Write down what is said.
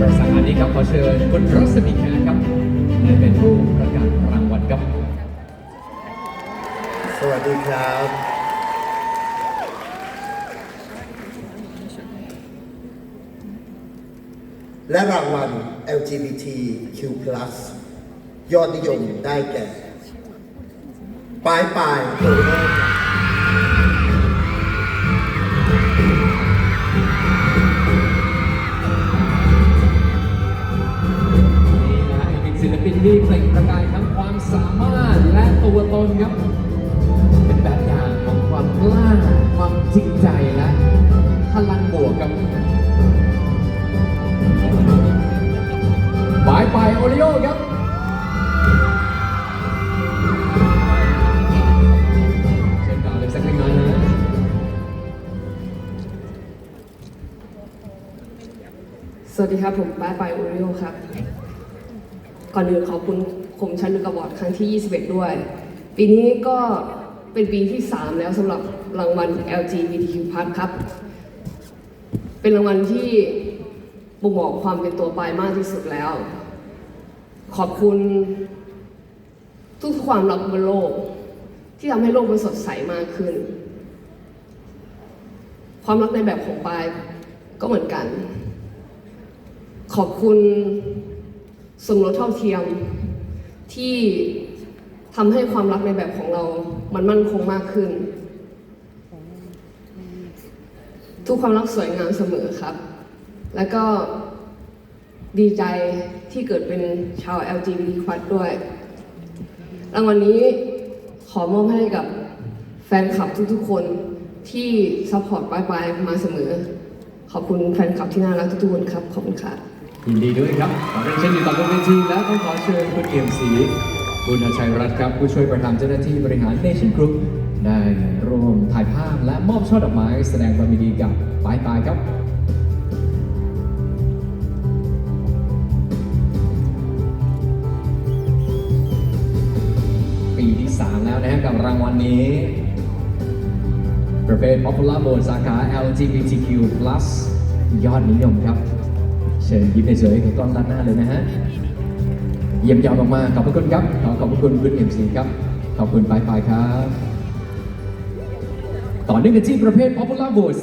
ประสานนี้ครับขอเชิญคุณรัศมีแขกครับเป็นผู้ประกาศรางวัลครับ สวัสดีครับ และรางวัล LGBTQ+ ยอดนิยมได้แก่ปลายปลายโอโศิลปินที่เปล่งประกายทั้งความสามารถและตัวตนครับ เป็นแบบอย่างของความกล้า ความจริงใจและพลังบวกครับบายไปโอริโอครับเชิญก่อเลยสักเล็กน้อยนะสวัสดีครับ ผมป้ายปายโอริโอครับ ก่อนอื่นขอบคุณคมชันลึกอวอร์ดครั้งที่ 21 ด้วย ปีนี้ก็เป็นปีที่ 3 แล้วสำหรับรางวัล LGBTQ+ ครับ เป็นรางวัลที่บ่งบอกความเป็นตัวปลายมากที่สุดแล้ว ขอบคุณ ทุกความรักบนโลก ที่ทำให้โลกมันสดใสมากขึ้น ความรักในแบบของปายก็เหมือนกัน ขอบคุณ สมรสเท่าเทียมที่ทำให้ความรักในแบบของเรา มันมั่นคงมากขึ้น ทุกความรักสวยงามเสมอครับ แล้วก็ดีใจที่เกิดเป็นชาว LGBT+ ด้วย รางวัลนี้ขอมอบให้กับแฟนคลับทุกๆ คนที่ซัพพอร์ตปายปมาเสมอ ขอบคุณแฟนคลับที่น่ารักทุกๆคนครับ ขอบคุณค่ะ ยินดีด้วยครับขอเรียนเชิญอยู่ต่อบนเวทีและต้องขอเชิญคุณเอี่ยมศรีบุญชัยรัตน์ครับ ผู้ช่วยประธานเจ้าหน้าที่บริหารเนชั่นกรุ๊ปได้ร่วมถ่ายภาพและมอบช่อดอกไม้แสดงความยินดีกับปายปายครับปีที่ 3 แล้วนะฮะกับรางวัลนี้ ประเภท Popular Vote สาขา LGBTQ+ ยอดนิยมครับ เชิญยิ้มในสวยกับกล้องด้านหน้าเลยนะฮะ เยี่ยมยอดมากๆขอบคุณครับ ขอขอบคุณคุณเอ็มซีครับ ขอบคุณปายปายครับ ต่อเนื่องกันที่ประเภท Popular Vote